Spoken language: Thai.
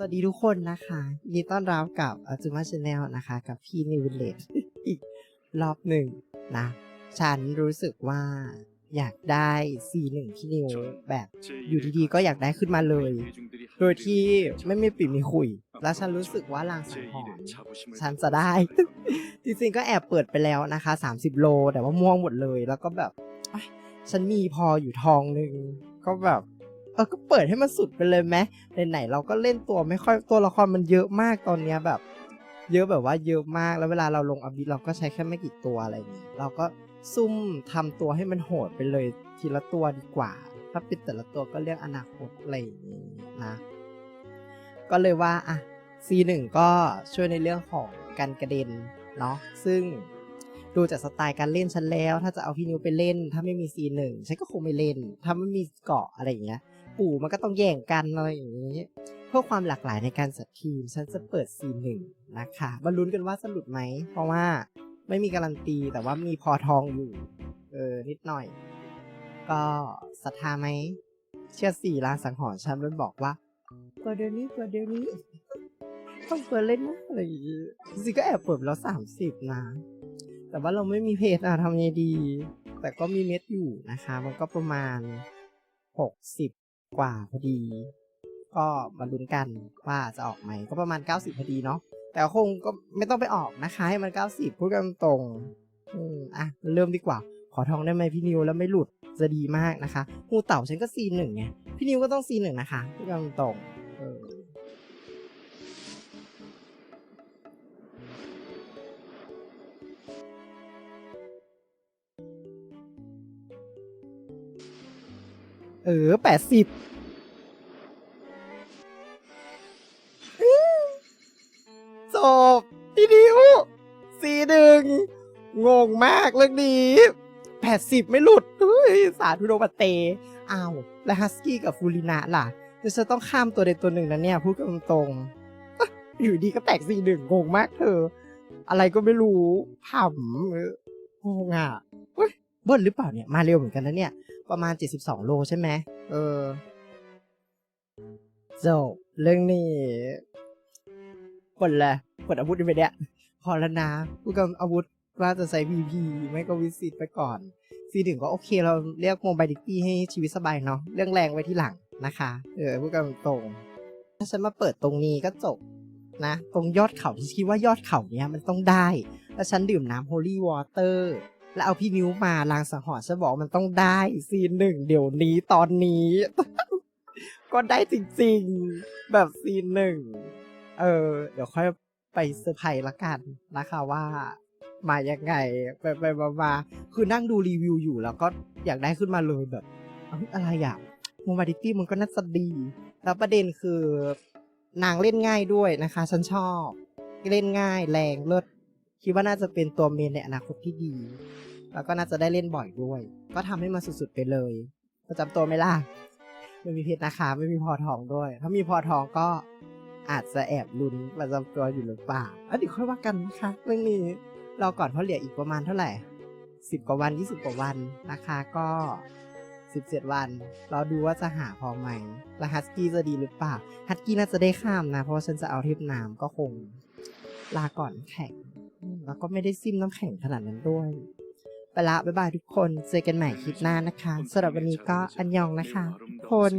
สวัสดีทุกคนนะคะยินดีต้อนรับกับอาจูมาชาแนลนะคะ กับพี่นิวเลตอีกรอบหนึ่งนะ ฉันรู้สึกว่าอยากได้ C1 พี่นิวแบบอยู่ดีๆ ก็อยากได้ขึ้นมาเลย โดยที่ไม่มีปิดมีคุย แล้วฉันรู้สึกว่าลางสังหรณ์ฉันจะได้ จริงๆ ก็แอบเปิดไปแล้วนะคะ 30 โล แต่ว่าม่วงหมดเลย แล้วก็แบบ ฉันมีพออยู่ทองหนึ่งก็แบบ เออก็เปิดให้มันสุดไปเลยไหมไหนๆเราก็เล่นตัวไม่ค่อยตัวละครมันเยอะมากตอนเนี้ยแบบ เยอะแบบว่าเยอะมากแล้วเวลาเราลงอบิเราก็ใช้แค่ไม่กี่ตัวอะไรอย่างนี้เราก็ซุ่มทำตัวให้มันโหดไปเลยทีละตัวดีกว่า ถ้าเป็นแต่ละตัวก็เรียกอนาคตอะไรอย่างนี้นะก็เลยว่าอะ C1 ก็ช่วยในเรื่องของการกระเด็นเนาะซึ่งดูจากสไตล์การเล่นฉันแล้ว ถ้าจะเอาพี่นิวไปเล่น ถ้าไม่มี C1 ฉันก็คงไม่เล่น ถ้าไม่มีเกาะอะไรอย่างเงี้ย ปู่มันก็ต้องแย่งกันอะไรอย่างนี้ เพื่อความหลากหลายในการจัดทีม ฉันจะเปิด C1 นะคะมาลุ้นกันว่าสรุปไหม เพราะว่าไม่มีการันตีแต่ว่ามีพอทองอยู่เออนิดหน่อย ก็ศรัทธาไหม เชื่อสี่ลางสังหรณ์ฉันมันบอกว่าเปิดเดี๋ยวนี้เปิดเดี๋ยวนี้ต้องเปิดเล่นนะอะไรอย่างงี้จริงๆก็แอบเปิดแล้วสามสิบนะ แต่ว่าเราไม่มีเพจอะทำยังไงดี แต่ก็มีเม็ดอยู่นะคะ มันก็ประมาณหกสิบ กว่าพอดี ก็มาลุ้นกันว่าจะออกไหมก็ประมาณ 90 พอดีเนาะแต่คงก็ไม่ต้องไปออกนะคะ ให้มัน 90 พูดกันตรงอืมอะเริ่มดีกว่า ขอทองได้ไหมพี่นิวแล้วไม่หลุดจะดีมากนะคะงูเต่าฉันก็ซีหนึ่งไงพี่นิวก็ต้องซีหนึ่งนะคะพูดกันตรง เออแปดสิบจบพี่นิวสี่หนึ่งงงมากเรื่องนี้แปดสิบไม่หลุดเฮ้ยสาธุโดบัตเตอ้าวแล้วฮัสกี้กับฟูรินะล่ะเดี๋ยวจะต้องข้ามตัวใดตัวหนึ่งนะเนี่ยพูดกันตรงๆอยู่ดีก็แตกสี่หนึ่งงงมากเธอ อะไรก็ไม่รู้ผ่ำงงอะ เบิ้ลหรือเปล่าเนี่ย มาเร็วเหมือนกันนะเนี่ย ประมาณ 72 โลใช่ไหมเออจบเรื่องนี้กดลยกดอาวุธไปเนี่ยพอแล้วนะพูดกับอาวุธว่าจะใช้ VP ไม่ก็วิสิตไปก่อนซีถึงก็โอเคเราเรียกโมบายดิตี้ให้ชีวิตสบายเนาะเรื่องแรงไว้ที่หลังนะคะ เออพูดกันตรงถ้าฉันมาเปิดตรงนี้ก็จบนะ ตรงยอดเขาที่คิดว่ายอดเขาเนี้ยมันต้องได้ แล้วฉันดื่มน้ำ Holy Water แล้วเอาพี่นิ้วมาลางสังหรณ์ฉันบอกมันต้องได้ซีนหนึ่งเดี๋ยวนี้ตอนนี้ ก็ได้จริงๆ แบบซีนหนึ่ง เออ เดี๋ยวค่อยไปเซอร์ไพรส์ละกันนะคะว่า มายังไง ไปไปมามาคือนั่งดูรีวิวอยู่แล้วก็อยากได้ขึ้นมาเลยแบบอะไรอะโมบาดิตี้มันก็น่าจะดี แล้วประเด็นคือนางเล่นง่ายด้วยนะคะ ฉันชอบ เล่นง่ายแรงเลิศ คิดว่าน่าจะเป็นตัวเมนในอนาคตที่ดี แล้วก็น่าจะได้เล่นบ่อยด้วย ก็ทำให้มันสุดๆไปเลยประจำตัวไม่ล่ะไม่มีเพชรนะคะ ไม่มีพอทองด้วย ถ้ามีพอทองก็อาจจะแอบลุ้นประจำตัวอยู่หรือเปล่าอะเดี๋ยวค่อยว่ากันนะคะเรื่องนี้รอก่อนเพราะเหลืออีกประมาณเท่าไหร่สิบกว่าวันยี่สิบกว่าวันนะคะก็สิบเจ็ดวันเรอดูว่าจะหาพอไหมแล้วฮัสกี้จะดีหรือเปล่าฮัสกี้น่าจะได้ข้ามนะ เพราะฉันจะเอาเทปน้ำก็คง ลาก่อนแข่ง แล้วก็ไม่ได้ซิมน้ำแข็งขนาดนั้นด้วยไปละบ๊ายบายทุกคน เจอกันใหม่คลิปหน้านะคะสำหรับวันนี้ก็อันยองนะคะทุกคน